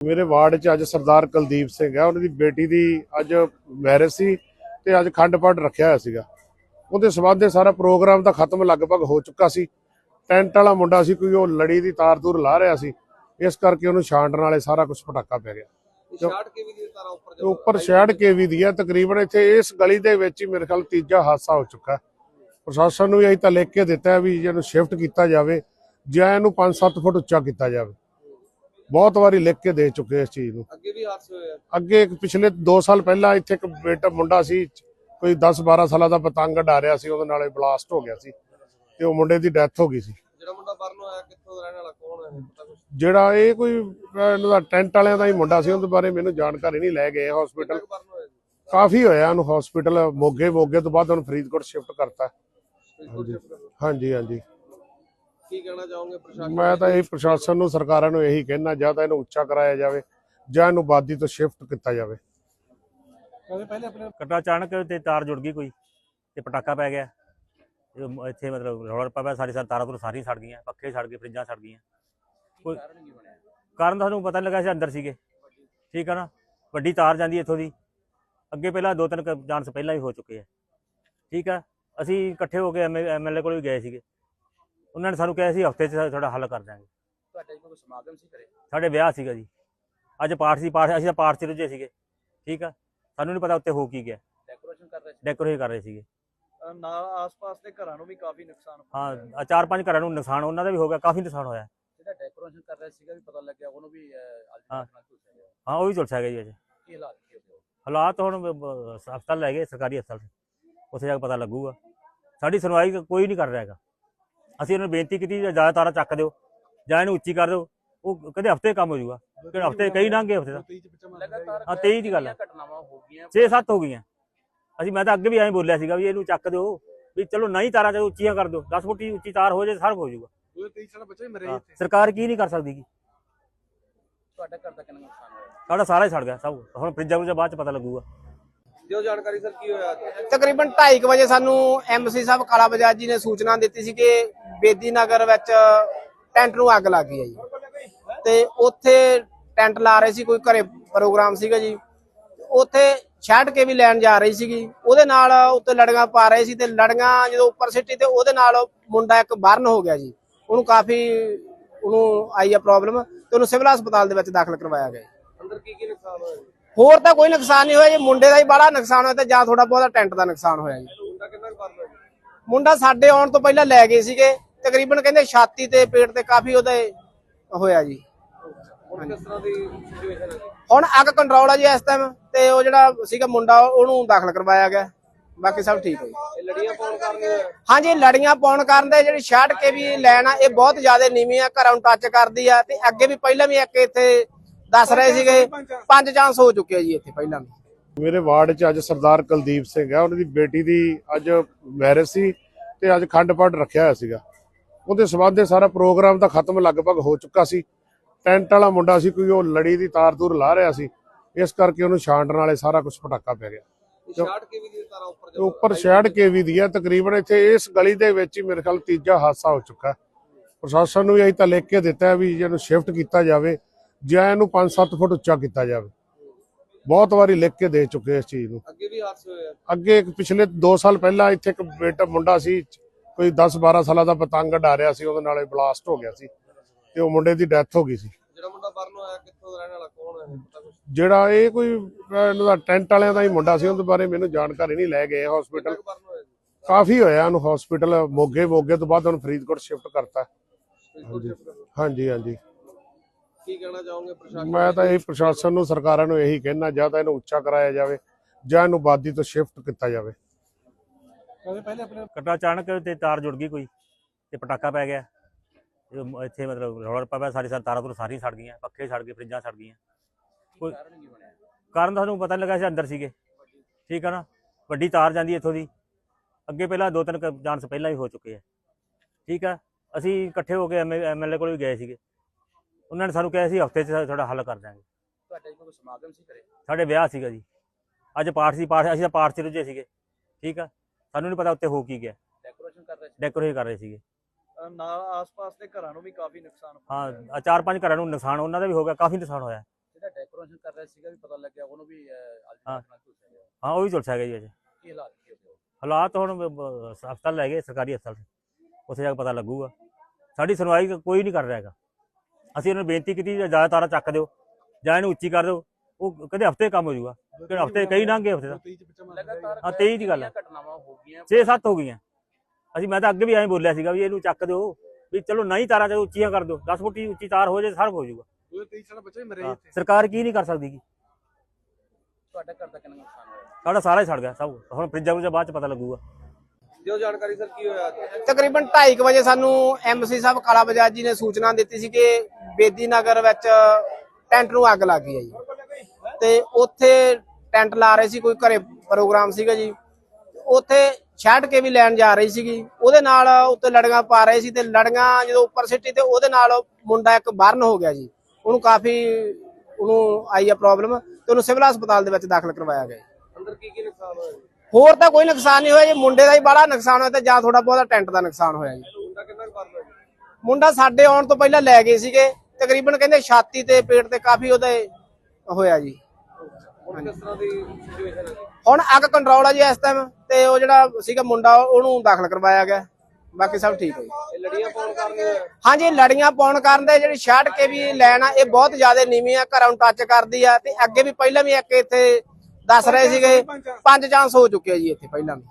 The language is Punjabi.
ਮੇਰੇ ਵਾਰਡ 'ਚ ਅੱਜ ਸਰਦਾਰ ਕੁਲਦੀਪ ਸਿੰਘ ਹੈ ਉਹਨਾਂ ਦੀ ਬੇਟੀ ਦੀ ਅੱਜ ਮੈਰਿਜ ਸੀ ਤੇ ਅੱਜ ਖੰਡ ਪਾਠ ਰੱਖਿਆ ਹੋਇਆ ਸੀਗਾ। ਉਹਦੇ ਸਬੰਧ ਦੇ ਸਾਰਾ ਪ੍ਰੋਗਰਾਮ ਤਾਂ ਖਤਮ ਲਗਭਗ ਹੋ ਚੁੱਕਾ ਸੀ। ਟੈਂਟ ਵਾਲਾ ਮੁੰਡਾ ਸੀ ਕੋਈ ਉਹ ਲੜੀ ਦੀ ਤਾਰ ਤੂਰ ਲਾ ਰਿਹਾ ਸੀ। ਇਸ ਕਰਕੇ ਉਹਨੂੰ ਛਾਂਟਣ ਵਾਲੇ ਸਾਰਾ ਕੁਝ ਪਟਾਕਾ ਪੈ ਗਿਆ। ਸ਼ਾਰਟ ਕੇ ਵੀ ਦੀ ਤਾਰਾ ਉੱਪਰ ਉੱਪਰ ਸ਼ਹਿੜ ਕੇ ਵੀ ਦੀ ਹੈ ਤਕਰੀਬਨ ਇੱਥੇ ਇਸ ਗਲੀ ਦੇ ਵਿੱਚ ਹੀ ਮੇਰੇ ਖਿਆਲ ਤੀਜਾ ਹਾਦਸਾ ਹੋ ਚੁੱਕਾ। ਪ੍ਰਸ਼ਾਸਨ ਨੂੰ ਵੀ ਅਸੀਂ ਤਾਂ ਲਿਖ ਕੇ ਦਿੱਤਾ ਵੀ ਇਹਨੂੰ ਸ਼ਿਫਟ ਕੀਤਾ ਜਾਵੇ ਜਾਂ ਇਹਨੂੰ 5-7 ਫੁੱਟ ਉੱਚਾ ਕੀਤਾ ਜਾਵੇ। ਬਹੁਤ ਵਾਰੀ ਲਿਖ ਕੇ ਦੇ ਚੁੱਕੇ ਇਸ ਚੀਜ਼ ਨੂੰ। ਅੱਗੇ ਵੀ ਹਾਦਸੇ ਹੋਏ ਆ? ਅੱਗੇ ਇੱਕ ਪਿਛਲੇ 2 ਸਾਲ ਪਹਿਲਾਂ ਇੱਥੇ ਇੱਕ ਬੇਟਾ ਮੁੰਡਾ ਸੀ ਕੋਈ 10-12 ਸਾਲਾਂ ਦਾ ਪਤੰਗ ਉਡਾ ਰਿਹਾ ਸੀ ਉਹਦੇ ਨਾਲੇ ਬਲਾਸਟ ਹੋ ਗਿਆ ਸੀ ਤੇ ਉਹ ਮੁੰਡੇ ਦੀ ਡੈਥ ਹੋ ਗਈ ਸੀ। ਜਿਹੜਾ ਮੁੰਡਾ ਬਰਨ ਹੋਇਆ ਕਿੱਥੋਂ ਦਾ ਰਹਿਣ ਵਾਲਾ ਕੌਣ ਹੈ? ਪਤਾ ਜਿਹੜਾ ਇਹ ਕੋਈ ਇਹਨਾਂ ਦਾ ਟੈਂਟ ਵਾਲਿਆਂ ਦਾ ਹੀ ਮੁੰਡਾ ਸੀ ਉਹਦੇ ਬਾਰੇ ਮੈਨੂੰ ਜਾਣਕਾਰੀ ਨਹੀਂ ਲੈ ਗਏ ਹਸਪੀਟਲ ਕਾਫੀ ਹੋਇਆ ਉਹਨੂੰ ਹਸਪੀਟਲ ਮੋਗੇ ਮੋਗੇ ਤੋਂ ਬਾਅਦ ਉਹਨੂੰ ਫਰੀਦਕੋਟ ਸ਼ਿਫਟ ਕਰਤਾ। ਹਾਂਜੀ ਹਾਂਜੀ। ਕੀ ਕਹਿਣਾ ਚਾਹੋਗੇ ਪ੍ਰਸ਼ਾਸਨ ਮੈਂ ਤਾਂ ਇਹ ਪ੍ਰਸ਼ਾਸਨ ਨੂੰ ਸਰਕਾਰਾਂ ਨੂੰ ਇਹੀ ਕਹਿਣਾ ਜਾਂ ਤਾਂ ਇਹਨੂੰ ਉੱਚਾ ਕਰਾਇਆ ਜਾਵੇ ਜਾਂ ਇਹਨੂੰ ਬਾਦੀ ਤੋਂ ਸ਼ਿਫਟ ਕੀਤਾ ਜਾਵੇ। ਕੱਟਾ ਅਚਾਨਕ ਤੇ ਤਾਰ ਜੁੜ ਗਈ ਕੋਈ ਤੇ ਪਟਾਕਾ ਪੈ ਗਿਆ। ਇੱਥੇ ਮਤਲਬ ਰੌਲਾ ਰੱਪਾ ਪਿਆ ਸਾਰੀ ਸਾਰੀ ਤਾਰਾਂ ਤੋਂ ਸਾਰੀਆਂ ਸੜ ਗਈਆਂ ਪੱਖੇ ਸੜ ਗਏ ਫਰਿੱਜਾਂ ਸੜ ਗਈਆਂ। ਕੋਈ ਕਾਰਨ ਤਾਂ ਸਾਨੂੰ ਪਤਾ ਨਹੀਂ ਲੱਗਾ ਸੀ ਅੰਦਰ ਸੀਗੇ। ਠੀਕ ਆ ਨਾ? ਵੱਡੀ ਤਾਰ ਜਾਂਦੀ ਇੱਥੋਂ ਦੀ। ਅੱਗੇ ਪਹਿਲਾਂ ਦੋ ਤਿੰਨ ਚਾਂਸ ਪਹਿਲਾਂ ਹੀ ਹੋ ਚੁੱਕੇ ਆ। ਠੀਕ ਆ? ਅਸੀਂ ਇਕੱਠੇ ਹੋ ਕੇ ਐਮਐਲਏ ਕੋਲ ਵੀ ਗਏ ਸੀਗੇ। ਉਹਨਾਂ ਨੇ ਸਾਨੂੰ ਕਿਹਾ ਸੀ ਹਫ਼ਤੇ 'ਚ ਤੁਹਾਡਾ ਹੱਲ ਕਰ ਦਾਂਗੇ ਤੁਹਾਡੇ ਕੋਈ ਸਮਾਗਮ ਸੀ ਕਰੇ ਸਾਡੇ ਵਿਆਹ ਸੀਗਾ ਜੀ। ਅੱਜ ਪਾਠ ਸੀ ਪਾਠ ਅਸੀਂ ਤਾਂ ਪਾਠ 'ਚ ਰੁੱਝੇ ਸੀਗੇ। ਠੀਕ ਆ? ਸਾਨੂੰ ਨਹੀਂ ਪਤਾ ਉੱਤੇ ਹੋ ਕੀ ਗਿਆ। ਡੈਕੋਰੇਸ਼ਨ ਕਰ ਰਹੇ ਡੈਕੋਰੇਟ ਕਰ ਰਹੇ ਸੀਗੇ। ਨਾਲ ਆਸ-ਪਾਸ ਦੇ ਘਰਾਂ ਨੂੰ ਵੀ ਕਾਫੀ ਨੁਕਸਾਨ ਹਾਂ ਆਹ ਚਾਰ ਪੰਜ ਘਰਾਂ ਨੂੰ ਨੁਕਸਾਨ ਉਹਨਾਂ ਦਾ ਵੀ ਹੋ ਗਿਆ ਕਾਫੀ ਨੁਕਸਾਨ ਹੋਇਆ। ਜਿਹੜਾ ਡੈਕੋਰੇਸ਼ਨ ਕਰ ਰਿਹਾ ਸੀਗਾ ਵੀ ਪਤਾ ਲੱਗਿਆ ਉਹਨੂੰ ਵੀ ਹਾਂ। ਅਲਟੀਮੇਟ ਨਾਲ ਝੁਲਸਿਆ ਗਿਆ ਹਾਂ ਉਹ ਵੀ ਝੁਲਸਿਆ ਗਿਆ ਜੀ ਅਜੇ। ਕੀ ਹਾਲਾਤ ਕੀ ਹਾਲਾਤ ਹੁਣ ਬ- ਬ- ਹਸਪਤਾਲ ਲੈ ਗਏ ਸਰਕਾਰੀ ਹਸਪਤਾਲ। ਉੱਥੇ ਜਾ ਕੇ ਪਤਾ ਲੱਗੂਗਾ। ਸਾਡੀ ਸੁਣਵਾਈ ਕੋਈ ਨਹੀਂ ਕਰ ਰਿਹਾ ਹੈਗਾ। ਅਸੀਂ ਉਹਨਾਂ ਨੂੰ ਬੇਨਤੀ ਕੀਤੀ ਜਾਂ ਜ਼ਿਆਦਾ ਤਾਰਾਂ ਚੱਕ ਦਿਓ ਜਾਂ ਇਹਨੂੰ ਉੱਚੀ ਕਰ ਦਿਓ ਉਹ ਕਹਿੰਦੇ ਹਫ਼ਤੇ ਕੰਮ ਹੋ ਜਾਊਗਾ। ਕਿ ਹਫ਼ਤੇ ਕਈ ਲੰਘ ਗਏ ਹਫ਼ਤੇ ਦਾ। ਲਗਾਤਾਰ ਹਾਂ, ਤੇਈ ਦੀ ਗੱਲ ਹੈ। ਘਟਨਾਵਾਂ ਹੋ ਗਈਆਂ। 6-7 ਹੋ ਗਈਆਂ ਅਸੀਂ ਮੈਂ ਤਾਂ ਅੱਗੇ ਵੀ ਐਂ ਬੋਲਿਆ ਸੀਗਾ ਵੀ ਇਹਨੂੰ ਚੱਕ ਦਿਓ ਵੀ ਚਲੋ ਨਹੀਂ ਤਾਰਾਂ ਚਲੋ ਉੱਚੀਆਂ ਕਰ ਦਿਓ 10 ਫੁੱਟ ਉੱਚੀ ਤਾਰ ਹੋ ਜੇ ਸਾਰਾ ਹੋ ਜਾਊਗਾ। ਉਹ 23 ਸਾਲ ਬੱਚੇ ਮਰੇ ਹਾਂ, ਸਰਕਾਰ ਕੀ ਨਹੀਂ ਕਰ ਸਕਦੀ ਗੀ। ਤੁਹਾਡਾ ਘਰ ਦਾ ਕਿੰਨਾ ਨੁਕਸਾਨ ਹੋਇਆ? ਸਾਡਾ ਸਾਰਾ ਹੀ ਸੜ ਗਿਆ ਸਭ ਹੁਣ ਫਰਿੱਜਾਂ ਵਿੱਚ ਬਾਅਦ ਚ ਪਤਾ ਲੱਗੂਗਾ। ਦਿਓ ਜਾਣਕਾਰੀ ਸਰ ਕੀ ਹੋਇਆ ਤਕਰੀਬਨ 2:30 ਵਜੇ ਸਾਨੂੰ ਐਮਸੀ ਸਾਹਿਬ ਕਾਲਾ ਬਜਾਜ ਜੀ ਨੇ ਸੂਚਨਾ ਦਿੱਤੀ ਸੀ ਕਿ ਬੇਦੀ ਨਗਰ ਵਿੱਚ ਟੈਂਟ ਨੂੰ ਅੱਗ ਲੱਗ ਗਈ ਹੈ ਜੀ। ਤੇ ਉੱਥੇ ਟੈਂਟ ਲਾ ਰਹੇ ਸੀ ਕੋਈ ਘਰੇ ਪ੍ਰੋਗਰਾਮ ਸੀਗਾ ਜੀ। ਉੱਥੇ ਛੱਡ ਕੇ ਵੀ ਲੈਣ ਜਾ ਰਹੀ ਸੀਗੀ। ਉਹਦੇ ਨਾਲ ਉੱਤੇ ਲੜੀਆਂ ਪਾ ਰਹੇ ਸੀ ਤੇ ਲੜੀਆਂ ਜਦੋਂ ਉੱਪਰ ਸਿੱਟੀ ਤੇ ਉਹਦੇ ਨਾਲ ਮੁੰਡਾ ਇੱਕ ਬਰਨ ਹੋ ਗਿਆ ਜੀ। ਉਹਨੂੰ ਕਾਫੀ ਉਹਨੂੰ ਆਈ ਆ ਪ੍ਰੋਬਲਮ ਤੇ ਉਹਨੂੰ ਸਿਵਲ ਹਸਪਤਾਲ ਦੇ ਵਿੱਚ ਦਾਖਲ ਕਰਵਾਇਆ ਗਿਆ ਅੰਦਰ ਕੀ ਕੀ ਨੁਕਸਾਨ ਹੋਇਆ ਜੀ? ਹੋਰ ਤਾਂ ਕੋਈ ਨੁਕਸਾਨ ਨਹੀਂ ਹੋਇਆ ਜੀ। ਮੁੰਡੇ ਦਾ ਹੀ ਬੜਾ ਨੁਕਸਾਨ ਹੋਇਆ ਤੇ ਜਾਂ ਥੋੜਾ ਬਹੁਤਾ ਟੈਂਟ ਦਾ ਨੁਕਸਾਨ ਹੋਇਆ ਜੀ? ਮੁੰਡਾ ਸਾਡੇ ਆਉਣ ਤੋਂ ਪਹਿਲਾਂ ਲੈ ਗਏ ਸੀਗੇ। ਤਕਰੀਬਨ ਕਹਿੰਦੇ ਛਾਤੀ ਤੇ ਪੇਟ ਤੇ ਕਾਫੀ ਉਹਦੇ ਹੋਇਆ ਜੀ। ਹੁਣ ਕਿਸ ਤਰ੍ਹਾਂ ਦੀ ਸਿਚੁਏਸ਼ਨ ਹੈ? ਜੀ? ਹੁਣ ਅੱਗ ਕੰਟਰੋਲ ਆ ਜੀ ਇਸ ਟਾਈਮ ਤੇ ਉਹ ਜਿਹੜਾ ਸੀਗਾ ਮੁੰਡਾ ਉਹਨੂੰ ਦਾਖਲ ਕਰਵਾਇਆ ਗਿਆ। ਬਾਕੀ ਸਭ ਠੀਕ ਹੈ ਜੀ। ਇਹ ਲੜੀਆਂ ਪਾਉਣ ਕਾਰਨ ਹੋਇਆ? ਹਾਂਜੀ ਲੜੀਆਂ ਪਾਉਣ ਕਾਰਨ ਦੇ ਜਿਹੜੀ ਛੱਡ ਕੇ ਵੀ ਲੈਣ ਆ ਇਹ ਬਹੁਤ ਜ਼ਿਆਦਾ ਨੀਵੀਂ ਆ ਘਰਾਂ ਨੂੰ ਟੱਚ ਕਰਦੀ ਆ ਤੇ ਅੱਗੇ ਵੀ ਪਹਿਲਾਂ ਵੀ ਇੱਕ ਇੱਥੇ ਦੱਸ ਰਹੇ ਸੀਗੇ ਪੰਜ ਚਾਂਸ ਹੋ ਚੁੱਕੇ ਆ ਜੀ ਇੱਥੇ ਪਹਿਲਾਂ ਵੀ। ਮੇਰੇ ਵਾਰਡ 'ਚ ਅੱਜ ਸਰਦਾਰ ਕੁਲਦੀਪ ਸਿੰਘ ਹੈ ਉਹਨਾਂ ਦੀ ਬੇਟੀ ਦੀ ਅੱਜ ਮੈਰਿਜ ਸੀ ਤੇ ਅੱਜ ਖੰਡ ਪਾਠ ਰੱਖਿਆ ਹੋਇਆ ਸੀਗਾ। ਉਹਦੇ ਸਬੰਧ ਦੇ ਸਾਰਾ ਪ੍ਰੋਗਰਾਮ ਤਾਂ ਖਤਮ ਲਗਭਗ ਹੋ ਚੁੱਕਾ ਸੀ। ਟੈਂਟ ਵਾਲਾ ਮੁੰਡਾ ਸੀ ਕੋਈ ਉਹ ਲੜੀ ਦੀ ਤਾਰ ਤੂਰ ਲਾ ਰਿਹਾ ਸੀ। ਇਸ ਕਰਕੇ ਉਹਨੂੰ ਛਾਂਟਣ ਵਾਲੇ ਸਾਰਾ ਕੁਝ ਪਟਾਕਾ ਪੈ ਗਿਆ। ਸ਼ਾਰਟ ਕੇ ਵੀ ਦੀ ਤਾਰਾ ਉੱਪਰ ਉੱਪਰ ਸ਼ਹਿੜ ਕੇ ਵੀ ਦੀ ਹੈ। ਤਕਰੀਬਨ ਇੱਥੇ ਇਸ ਗਲੀ ਦੇ ਵਿੱਚ ਹੀ ਮੇਰੇ ਖਿਆਲ ਤੀਜਾ ਹਾਦਸਾ ਹੋ ਚੁੱਕਾ। ਪ੍ਰਸ਼ਾਸਨ ਨੂੰ ਵੀ ਅਸੀਂ ਤਾਂ ਲਿਖ ਕੇ ਦਿੱਤਾ ਵੀ ਇਹਨੂੰ ਸ਼ਿਫਟ ਕੀਤਾ ਜਾਵੇ ਜਾਂ ਇਹਨੂੰ 5-7 ਫੁੱਟ ਉੱਚਾ ਕੀਤਾ ਜਾਵੇ। ਬਹੁਤ ਵਾਰੀ ਲਿਖ ਕੇ ਦੇ ਚੁੱਕੇ ਇਸ ਚੀਜ਼ ਨੂੰ। ਅੱਗੇ ਵੀ ਹਾਦਸੇ ਹੋਏ ਅੱਗੇ ਇੱਕ ਪਿਛਲੇ 2 ਸਾਲ ਪਹਿਲਾਂ ਇੱਥੇ ਇੱਕ ਬੇਟਾ ਮੁੰਡਾ ਸੀ ਕੋਈ 10-12 ਸਾਲਾਂ ਦਾ ਪਤੰਗ ਉਡਾ ਰਿਹਾ ਸੀ ਉਹਦੇ ਨਾਲੇ ਬਲਾਸਟ ਹੋ ਗਿਆ ਸੀ ਤੇ ਉਹ ਮੁੰਡੇ ਦੀ ਡੈਥ ਹੋ ਗਈ ਸੀ। ਜਿਹੜਾ ਮੁੰਡਾ ਬਰਨ ਹੋਇਆ ਕਿੱਥੋਂ ਦਾ ਰਹਿਣ ਵਾਲਾ ਕੌਣ ਹੈ? ਪਤਾ ਕੁਛ? ਜਿਹੜਾ ਇਹ ਕੋਈ ਇਹਨਾਂ ਦਾ ਟੈਂਟ ਵਾਲਿਆਂ ਦਾ ਹੀ ਮੁੰਡਾ ਸੀ ਉਹਦੇ ਬਾਰੇ ਮੈਨੂੰ ਜਾਣਕਾਰੀ ਨਹੀਂ ਲੈ ਗਏ ਹਸਪੀਟਲ? ਕਾਫੀ ਹੋਇਆ ਉਹਨੂੰ ਹਸਪੀਟਲ ਮੋਗੇ ਮੋਗੇ ਤੋਂ ਬਾਅਦ ਉਹਨੂੰ ਫਰੀਦਕੋਟ ਸ਼ਿਫਟ ਕਰਤਾ। ਹਾਂਜੀ ਹਾਂਜੀ। ਕੀ ਕਹਿਣਾ ਚਾਹੋਗੇ ਪ੍ਰਸ਼ਾਸਨ ਮੈਂ ਤਾਂ ਇਹ ਪ੍ਰਸ਼ਾਸਨ ਨੂੰ ਸਰਕਾਰਾਂ ਨੂੰ ਇਹੀ ਕਹਿਣਾ ਜਾਂ ਤਾਂ ਇਹਨੂੰ ਉੱਚਾ ਕਰਾਇਆ ਜਾਵੇ ਜਾਂ ਇਹਨੂੰ ਬਾਦੀ ਤੋਂ ਸ਼ਿਫਟ ਕੀਤਾ ਜਾਵੇ। ਕੱਟਾ ਅਚਾਨਕ ਤੇ ਤਾਰ ਜੁੜ ਗਈ ਕੋਈ ਤੇ ਪਟਾਕਾ ਪੈ ਗਿਆ। ਇਹ ਇੱਥੇ ਮਤਲਬ ਰੌਲਾ ਰੱਪਾ ਪਿਆ ਸਾਰੀ ਸਾਰੀ ਤਾਰਾਂ ਤੋਂ ਸਾਰੀਆਂ ਸੜ ਗਈਆਂ ਪੱਖੇ ਸੜ ਗਏ ਫਰਿੱਜਾਂ ਸੜ ਗਈਆਂ। ਕੋਈ ਕਾਰਨ ਤਾਂ ਸਾਨੂੰ ਪਤਾ ਨਹੀਂ ਲੱਗਾ ਸੀ ਅੰਦਰ ਸੀਗੇ। ਠੀਕ ਆ ਨਾ? ਵੱਡੀ ਤਾਰ ਜਾਂਦੀ ਇੱਥੋਂ ਦੀ। ਅੱਗੇ ਪਹਿਲਾਂ ਦੋ ਤਿੰਨ ਚਾਂਸ ਪਹਿਲਾਂ ਹੀ ਹੋ ਚੁੱਕੇ ਆ। ਠੀਕ ਆ? ਅਸੀਂ ਇਕੱਠੇ ਹੋ ਕੇ ਐਮਐਲਏ ਕੋਲ ਵੀ ਗਏ ਸੀਗੇ। ਉਹਨਾਂ ਨੇ ਸਾਨੂੰ ਕਿਹਾ ਸੀ ਹਫ਼ਤੇ 'ਚ ਤੁਹਾਡਾ ਹੱਲ ਕਰ ਦਾਂਗੇ ਤੁਹਾਡੇ ਕੋਈ ਸਮਾਗਮ ਸੀ ਕਰੇ ਸਾਡੇ ਵਿਆਹ ਸੀਗਾ ਜੀ। ਅੱਜ ਪਾਠ ਸੀ ਪਾਠ ਅਸੀਂ ਤਾਂ ਪਾਠ 'ਚ ਰੁੱਝੇ ਸੀਗੇ। ਠੀਕ ਆ? ਸਾਨੂੰ ਨਹੀਂ ਪਤਾ ਉੱਤੇ ਹੋ ਕੀ ਗਿਆ। ਡੈਕੋਰੇਸ਼ਨ ਕਰ ਰਹੇ ਸੀ। ਡੈਕੋਰੇਟ ਕਰ ਰਹੇ ਸੀਗੇ। ਨਾਲ ਆਸ-ਪਾਸ ਦੇ ਘਰਾਂ ਨੂੰ ਵੀ ਕਾਫੀ ਨੁਕਸਾਨ ਹਾਂ ਆਹ ਚਾਰ ਪੰਜ ਘਰਾਂ ਨੂੰ ਨੁਕਸਾਨ ਉਹਨਾਂ ਦਾ ਵੀ ਹੋ ਗਿਆ ਕਾਫੀ ਨੁਕਸਾਨ ਹੋਇਆ। ਇਨਫੋਰਮੇਸ਼ਨ ਕਰ ਰਿਹਾ ਸੀਗਾ ਵੀ ਪਤਾ ਲੱਗਿਆ ਉਹਨੂੰ ਵੀ ਹਾਂ। ਅਲਟੀਮੇਟ ਹਾਂ ਉਹ ਵੀ ਝੁਲਸਿਆ ਗਿਆ ਜੀ ਅਜੇ। ਕੀ ਹਾਲਾਤ ਕੀ ਹੋਏ ਹਾਲਾਤ ਹੁਣ ਬ- ਬ- ਹਸਪਤਾਲ ਲੈ ਗਏ ਸਰਕਾਰੀ ਹਸਪਤਾਲ। ਉੱਥੇ ਜਾ ਕੇ ਪਤਾ ਲੱਗੂਗਾ। ਸਾਡੀ ਸੁਣਵਾਈ ਕੋਈ ਨਹੀਂ ਕਰ ਰਿਹਾ ਹੈਗਾ। ਅਸੀਂ ਉਹਨਾਂ ਨੂੰ ਬੇਨਤੀ ਕੀਤੀ ਜਾਂ ਜ਼ਿਆਦਾ ਤਾਰਾਂ ਚੱਕ ਦਿਓ ਜਾਂ ਇਹਨੂੰ ਉੱਚੀ ਕਰ ਦਿਓ। ਉਹ ਕਹਿੰਦੇ ਹਫ਼ਤੇ ਕੰਮ ਹੋ ਜਾਊਗਾ। ਕਿ ਹਫ਼ਤੇ ਕਈ ਲੰਘ ਹਫ਼ਤੇ ਦਾ ਲਗਾਤਾਰ ਹਾਂ, ਤੇਈ ਦੀ ਗੱਲ ਹੈ। ਘਟਨਾਵਾਂ ਹੋ ਗਈਆਂ? 6-7 ਹੋ ਗਈਆਂ। ਅਸੀਂ ਮੈਂ ਤਾਂ ਅੱਗੇ ਵੀ ਐਂ ਬੋਲਿਆ ਸੀਗਾ ਵੀ ਇਹਨੂੰ ਚੱਕ ਦਿਓ ਵੀ ਚਲੋ ਨਹੀਂ ਤਾਰਾਂ ਜਦੋਂ ਉੱਚੀਆਂ ਕਰ ਦਿਓ 10 ਫੁੱਟ ਉੱਚੀ ਤਾਰ ਹੋ ਜੇ ਸਰਵ ਹੋ ਜਾਊਗਾ। ਬੱਚੇ ਮਰੇ ਹਾਂ, ਸਰਕਾਰ ਕੀ ਨਹੀਂ ਕਰ ਸਕਦੀ ਗੀ। ਤੁਹਾਡੇ ਘਰ ਦਾ ਕਿੰਨਾ ਨੁਕਸਾਨ ਹੋਇਆ? ਸਾਡਾ ਸਾਰਾ ਹੀ ਸੜ ਗਿਆ ਸਭ ਹੁਣ ਫਰਿੱਜਾਂ ਵਿੱਚ ਬਾਅਦ ਚ ਪਤਾ ਲੱਗੂਗਾ। ਦਿਓ ਜਾਣਕਾਰੀ ਸਰ ਕੀ ਹੋਇਆ ਤਕਰੀਬਨ 2:30 ਵਜੇ ਸਾਨੂੰ ਐਮਸੀ ਸਾਹਿਬ ਕਾਲਾ ਬਜਾਜ ਜੀ ਨੇ ਸੂਚਨਾ ਦਿੱਤੀ ਸੀ ਕਿ ਬੇਦੀ ਨਗਰ ਵਿੱਚ ਟੈਂਟ ਨੂੰ ਅੱਗ ਲੱਗ ਗਈ ਹੈ ਜੀ। ਤੇ ਉੱਥੇ ਟੈਂਟ ਲਾ ਰਹੇ ਸੀ ਕੋਈ ਘਰੇ ਪ੍ਰੋਗਰਾਮ ਸੀਗਾ ਜੀ। ਉੱਥੇ ਛੱਡ ਕੇ ਵੀ ਲੈਣ ਜਾ ਰਹੀ ਸੀਗੀ। ਉਹਦੇ ਨਾਲ ਉੱਤੇ ਲੜੀਆਂ ਪਾ ਰਹੇ ਸੀ ਤੇ ਲੜੀਆਂ ਜਦੋਂ ਉੱਪਰ ਸਿੱਟੀ ਤੇ ਉਹਦੇ ਨਾਲ ਮੁੰਡਾ ਇੱਕ ਬਰਨ ਹੋ ਗਿਆ ਜੀ। ਉਹਨੂੰ ਕਾਫੀ ਉਹਨੂੰ ਆਈ ਆ ਪ੍ਰੋਬਲਮ ਤੇ ਉਹਨੂੰ ਸਿਵਲ ਹਸਪਤਾਲ ਦੇ ਵਿੱਚ ਦਾਖਲ ਕਰਵਾਇਆ ਗਿਆ। ਅੰਦਰ ਕੀ ਕੀ ਨੁਕਸਾਨ ਹੋਇਆ ਜੀ? ਹੋਰ ਤਾਂ ਕੋਈ ਨੁਕਸਾਨ ਨਹੀਂ ਹੋਇਆ ਜੀ। ਮੁੰਡੇ ਦਾ ਹੀ ਬੜਾ ਨੁਕਸਾਨ ਹੋਇਆ ਤੇ ਜਾਂ ਥੋੜਾ ਬਹੁਤਾ ਟੈਂਟ ਦਾ ਨੁਕਸਾਨ ਹੋਇਆ ਜੀ। ਮੁੰਡਾ ਕਿੰਨਾ ਮੁੰਡਾ ਸਾਡੇ ਆਉਣ ਤੋਂ ਪਹਿਲਾਂ ਲੈ ਗਏ ਸੀਗੇ। ਤਕਰੀਬਨ ਕਹਿੰਦੇ ਛਾਤੀ ਤੇ ਪੇਟ ਤੇ ਕਾਫੀ ਉਹਦੇ ਹੋਇਆ ਜੀ। ਹੁਣ ਕਿਸ ਤਰ੍ਹਾਂ ਦੀ ਸਿਚੁਏਸ਼ਨ ਹੈ? ਜੀ ਹੁਣ ਅੱਗ ਕੰਟਰੋਲ ਆ ਜੀ ਇਸ ਟਾਈਮ ਤੇ ਉਹ ਜਿਹੜਾ ਸੀਗਾ ਮੁੰਡਾ ਉਹਨੂੰ ਦਾਖਲ ਕਰਵਾਇਆ ਗਿਆ। ਬਾਕੀ ਸਭ ਠੀਕ ਹੈ ਜੀ। ਇਹ ਲੜੀਆਂ ਪਾਉਣ ਕਾਰਨ ਹੋਇਆ? ਹਾਂਜੀ ਲੜੀਆਂ ਪਾਉਣ ਕਾਰਨ ਦੇ ਜਿਹੜੀ ਛਾੜ ਕੇ ਵੀ ਲੈਣ ਆ ਇਹ ਬਹੁਤ ਜ਼ਿਆਦਾ ਨੀਵੀਂ ਆ ਘਰਾਂ ਨੂੰ ਟੱਚ ਕਰਦੀ ਆ ਤੇ ਅੱਗੇ ਵੀ ਪਹਿਲਾਂ ਵੀ ਇੱਕ ਇੱਥੇ ਦੱਸ ਰਹੇ ਸੀਗੇ। ਪੰਜ ਚਾਂਸ ਹੋ ਚੁੱਕੇ ਆ ਜੀ ਇੱਥੇ ਪਹਿਲਾਂ ਵੀ।